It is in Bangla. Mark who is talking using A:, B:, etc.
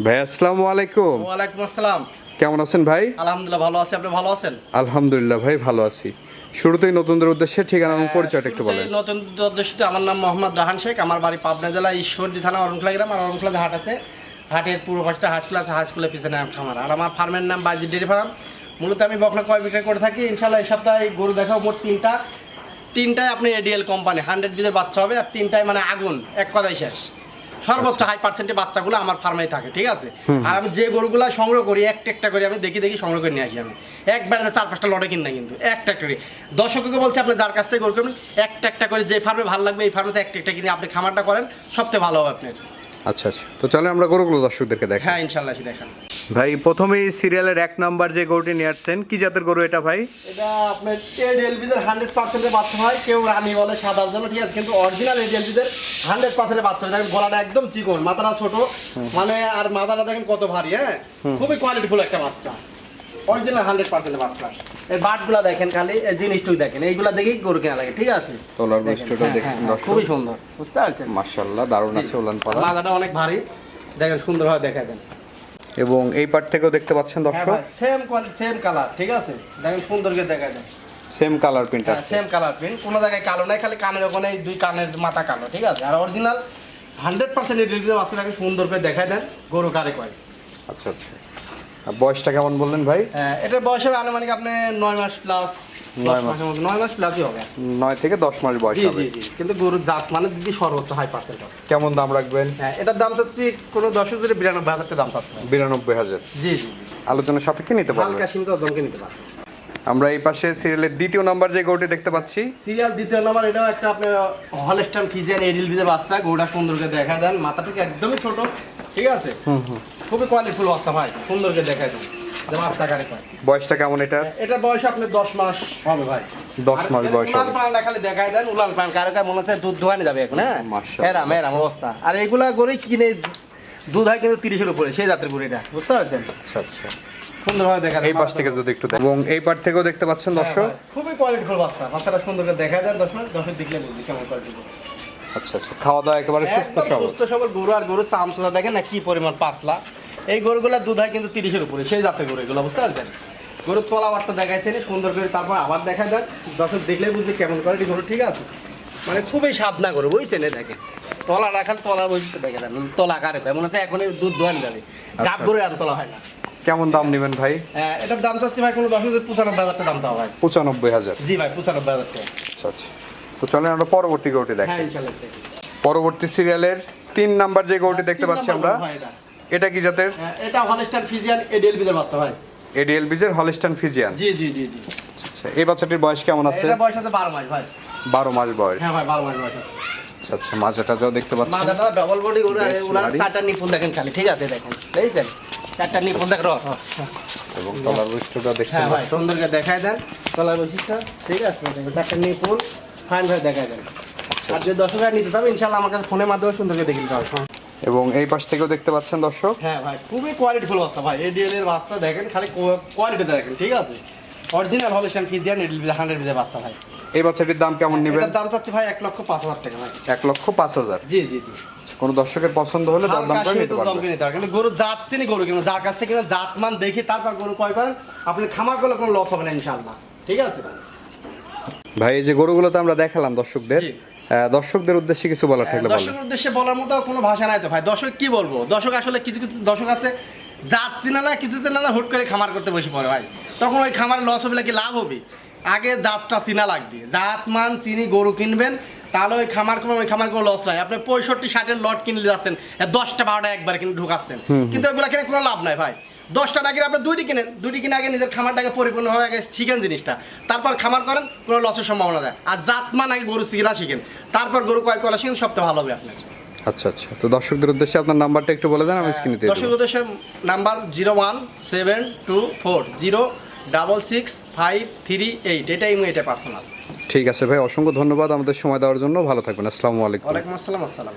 A: ভাই আসসালামু আলাইকুম।
B: ওয়ালাইকুম আসসালাম।
A: কেমন আছেন ভাই?
B: আলহামদুলিল্লাহ ভালো আছি। আপনি ভালো আছেন?
A: আলহামদুলিল্লাহ ভাই ভালো আছি। শুরুতেই নতুনদের উদ্দেশ্যে ঠিকানা এবং পরিচয়টা একটু বলেন।
B: শুরুতেই নতুন উদ্দেশ্যে আমার নাম মোহাম্মদ রাহান শেখ। আমার বাড়ি পাবনা জেলা ঈশ্বরদী থানা অরণখোলা গ্রাম। আর অরণখোলা হাট আছে। হাটের পূর্ব পাশটা হাই স্কুল আছে হাই স্কুলের পিছনে আমার খামার। আর আমার ফার্মের নাম বাইজি ডেরি ফার্ম। মূলত আমি বকনা কয় বিক্রয় করে থাকি। ইনশাল্লাহ এই সপ্তাহে গরু দেখাও মোট তিনটা। তিনটায় আপনি এডিএল কোম্পানি হান্ড্রেড বিদের বাচ্চা হবে। আর তিনটায় মানে আগুন এক কথাই শেষ। সর্বোচ্চ হাই পার্সেন্টের বাচ্চাগুলো আমার ফার্মেই থাকে ঠিক আছে? আর আমি যে গরুগুলো সংগ্রহ করি একটা একটা করে আমি দেখি দেখি সংগ্রহ করে নিয়ে আসি আমি। একবারে চার পাঁচটা লটে কিনি না কিন্তু একটা একটা করে। দর্শককে বলছি আপনি যার কাছ থেকে গরু কিনুন একটা একটা করে যে ফার্মে ভালো লাগবে এই ফার্মেতে একটা একটা কিনে আপনি খামারটা করেন সবচেয়ে ভালো হবে আপনার।
A: আচ্ছা আচ্ছা। তো চলে আমরা গরুগুলো দর্শকদেরকে দেখ
B: হ্যাঁ ইনশাল্লাহ দেখান।
A: ভাই প্রথমেই সিরিয়ালের এক নাম্বার যে গরুটি নিয়ে আসছেন কি জাতের গরু এটা ভাই?
B: এটা আপনার এড এলবিদের হান্ড্রেড পার্সেন্টের বাচ্চা হয় কেউ রানি বলে সাদার জন্য ঠিক আছে কিন্তু অরিজিনাল এড এলবিদের হান্ড্রেড পার্সেন্টের বাচ্চা হয় দেখেন গলাটা একদম চিকন মাথাটা ছোট মানে আর মাথাটা দেখেন কত ভারী হ্যাঁ? খুবই কোয়ালিটিফুল একটা বাচ্চা। অরিজিনাল হান্ড্রেড পার্সেন্টের বাচ্চা। এর বাটগুলা দেখেন খালি এই জিনিসটুকু দেখেন এইগুলা দেখেই গরু কেনা লাগে ঠিক আছে?
A: তলার
B: দেখেন,
A: বৈশিষ্ট্যটা
B: হ্যাঁ,
A: দেখছেন
B: হ্যাঁ, খুবই সুন্দর বুঝতে পারছেন?
A: মাশাআল্লাহ দারুণ আছে উলান পালা
B: মাথাটা অনেক ভারী। দেখেন সুন্দরভাবে দেখা দেন।
A: এবং এই পার্ট থেকেও দেখতে পাচ্ছেন
B: হ্যাঁ
A: দর্শক?
B: সেম কোয়ালিটি সেম কালার ঠিক আছে? দেখেন সুন্দর করে দেখা যায়
A: সেম কালার প্রিন্ট
B: হ্যাঁ
A: আছে।
B: সেম কালার প্রিন্ট কোনো জায়গায় কালো নাই খালি কানের ওখানে এই দুই কানের মাথা কালো ঠিক আছে? আর অরিজিনাল হান্ড্রেড পার্সেন্ট এডিটিভ আছে তাকে সুন্দর করে দেখায় দেন গরু কারে কয়।
A: আচ্ছা আচ্ছা। বয়সটা কেমন বললেন ভাই?
B: হ্যাঁ, এটার বয়স হবে আনুমানিক আপনি নয় মাস প্লাস
A: নয় মাস।
B: নয় মাস প্লাসই হবে।
A: নয় থেকে দশ মাস বয়স
B: জি
A: হবে।
B: জি জি কিন্তু গরুর জাত মানে দিদি সর্বোচ্চ হাই পার্সেন্ট হবে।
A: কেমন দাম রাখবেন?
B: হ্যাঁ এটার দাম চাচ্ছি কোনো দর্শক যদি বিরানব্বই হাজার দাম চাচ্ছে।
A: বিরানব্বই হাজার।
B: জি জি
A: আলোচনা সাপেক্ষে নিতে পারবেন।
B: হালকা সীমিত দমকে নিতে পারেন
A: আমরা এই পাশে সিরিয়ালের দ্বিতীয় নাম্বার যে গরুটি দেখতে পাচ্ছি।
B: সিরিয়াল দ্বিতীয় নাম্বার এটাও একটা আপনার হলস্টান ফিজিয়ান এডিল ভিজে বাচ্চা গরুটা সুন্দর করে দেখা দেন। মাথাটুকু একদমই ছোট? ঠিক আছে? খুবই কোয়ালিটিফুল বাচ্চা ভাই সুন্দর করে দেখা দেন যে বাচ্চা কারে কয়।
A: বয়সটা কেমন এটা?
B: এটার বয়স আপনার দশ মাস হবে ভাই।
A: 10 মাস বয়স
B: উলান
A: হবে।
B: খালি দেখায় দেন উলান পালান কারও কাছে মনে হচ্ছে দুধ ধোয়ানি যাবে এখন হ্যাঁ?
A: মাশাআল্লাহ।
B: এরাম এরাম অবস্থা। আর এগুলা গরুই কিনে দুধ হয় কিন্তু তিরিশের উপরে সেই জাতের গরু এটা বুঝতে পারছেন?
A: আচ্ছা আচ্ছা।
B: সুন্দরভাবে দেখা
A: এই পাশ থেকে যদি একটু এবং এই পাশ থেকেও দেখতে পাচ্ছেন দর্শক।
B: খুবই কোয়ালিটিফুল বাচ্চা। বাচ্চাটা সুন্দর করে দেখায় দেন দর্শক দর্শক দেখলে বুঝলি কেমন কোয়ালিটি
A: আচ্ছা আচ্ছা খাওয়া দাওয়া একেবারে সুস্থ সবল।
B: সুস্থ সবল গরু আর গরু চামচা দেখেন না কি পরিমাণ পাতলা। এই গরুগুলা দুধ হয় কিন্তু তিরিশের উপরে সেই জাতের গরু এগুলো বুঝতে পারছেন? গরুর তলা বাটটা দেখাইছেন সুন্দর করে তারপর আবার দেখা দেন। দর্শক দেখলে বুঝলি কেমন কোয়ালিটি গরু ঠিক আছে? মানে খুবই সাবনা গরু বুঝছেন দেখেন। তলা রাখাল তলার বৈশিষ্ট্য দেখে দেন তলা কারে মনে হচ্ছে এখন দুধ দোয়ান যাবে। ডাব গরু আর তলা হয় না।
A: কেমন দাম নেবেন ভাই?
B: হ্যাঁ, এটার দাম চাচ্ছি ভাই কোনো দশ হাজার পঁচানব্বই হাজার দাম চাওয়া ভাই।
A: পঁচানব্বই হাজার।
B: জি ভাই পঁচানব্বই হাজার টাকা।
A: আচ্ছা আচ্ছা। তো চলেন আমরা পরবর্তী গরুটি দেখি।
B: হ্যাঁ
A: পরবর্তী সিরিয়ালের তিন নাম্বার যে গরুটি দেখতে পাচ্ছি আমরা
B: এটা।
A: কি জাতের?
B: হ্যাঁ, এটা হলস্টার ফিজিয়ান এডিএল বিদের বাচ্চা ভাই।
A: এডিএল বিজের হলিস্টান ফিজিয়ান।
B: জি জি জি জি।
A: আচ্ছা এই বাচ্চাটির বয়স কেমন আছে?
B: এটা বয়স আছে বারো মাস ভাই।
A: বারো মাস বয়স।
B: হ্যাঁ ভাই বারো মাস বয়স
A: আচ্ছা আচ্ছা মাজাটা যাও দেখতে পাচ্ছেন
B: মাথাটা ডবল বডি ওরা
A: ভারী।
B: চারটা নিপুল দেখেন খালি ঠিক আছে দেখেন। বুঝছেন চারটা নিপুল দেখ রহ
A: এবং তলার বৈশিষ্ট্যটা দেখছেন।
B: হ্যাঁ ভাই সুন্দর করে দেখায় দেন। কলার বৈশিষ্ট্য ঠিক আছে দেখেন, চারটা নিপুল ফাইন ভাই দেন। আর যে দর্শকরা নিতে চাবে ইনশাল্লাহ আমার কাছে ফোনের মাধ্যমে সুন্দর করে দেখে নিতে
A: এবং এই পাশ থেকেও দেখতে পাচ্ছেন দর্শক?
B: হ্যাঁ ভাই খুবই কোয়ালিটিফুল বাচ্চা ভাই। এডিএল এর বাচ্চা দেখেন খালি কোয়ালিটি দেখেন ঠিক আছে? অরিজিনাল ফিজিয়ান হান্ড্রেড বিজে বাচ্চা ভাই।
A: এই বাচ্চাটির দাম কেমন নেবেন?
B: দাম চাচ্ছি ভাই এক লক্ষ পাঁচ হাজার টাকা ভাই।
A: এক লক্ষ পাঁচ হাজার?
B: জি জি জি।
A: কোনো দর্শকের পছন্দ হলে দর দাম করে নিতে পারবেন।
B: নিতে গরু জাত চিনি গরু কিনা যার কাছ থেকে জাত মান দেখে তারপর গরু ক্রয় করেন আপনি খামার করলে কোনো লস হবে না ইনশাআল্লাহ। ঠিক আছে?
A: ভাই এই যে গরুগুলো তো আমরা দেখালাম দর্শকদের। দর্শকদের উদ্দেশ্যে কিছু বলার থাকলে
B: দর্শকের উদ্দেশ্যে বলার মতো কোনো ভাষা নাই তো ভাই। দর্শক কি বলব? দর্শক আসলে কিছু কিছু দর্শক আছে জাত চিনা না কিছু চিনা না হুট করে খামার করতে বসে পড়ে ভাই। তখন ওই খামার লস হবে কি লাভ হবে? আগে জাতটা চিনা লাগবে। জাত মান চিনি গরু কিনবেন তাহলে ওই খামার কোনো ওই খামার কোনো লস নাই। আপনি পঁয়ষট্টি ষাটের লট কিনলে যাচ্ছেন দশটা বারোটা একবার কিনে ঢুকাচ্ছেন। কিন্তু ওইগুলো কিনে কোনো লাভ নাই ভাই। দশটা টাকা আপনি দুইটি কিনেন দুইটি কিনে আগে নিজের খামারটাকে পরিপূর্ণভাবে আগে শিখেন জিনিসটা। তারপর খামার করেন কোনো লসের সম্ভাবনা দেয় আর জাত মান আগে গরু চিনা শিখেন। তারপর গরু কয় করা শিখেন সবচেয়ে ভালো হবে আপনার।
A: আচ্ছা আচ্ছা। তো দর্শকদের উদ্দেশ্যে আপনার নাম্বারটা একটু বলে দেন আমি স্ক্রিনে দিয়ে
B: দর্শক উদ্দেশ্যে number zero one seven two four zero double six five three eight. এটা ইমো এটা পার্সোনাল
A: ঠিক আছে ভাই অসংখ্য ধন্যবাদ আমাদের সময় দেওয়ার জন্য। ভালো থাকবেন আসসালামু আলাইকুম।
B: ওয়ালাইকুম আসসালাম আসসালাম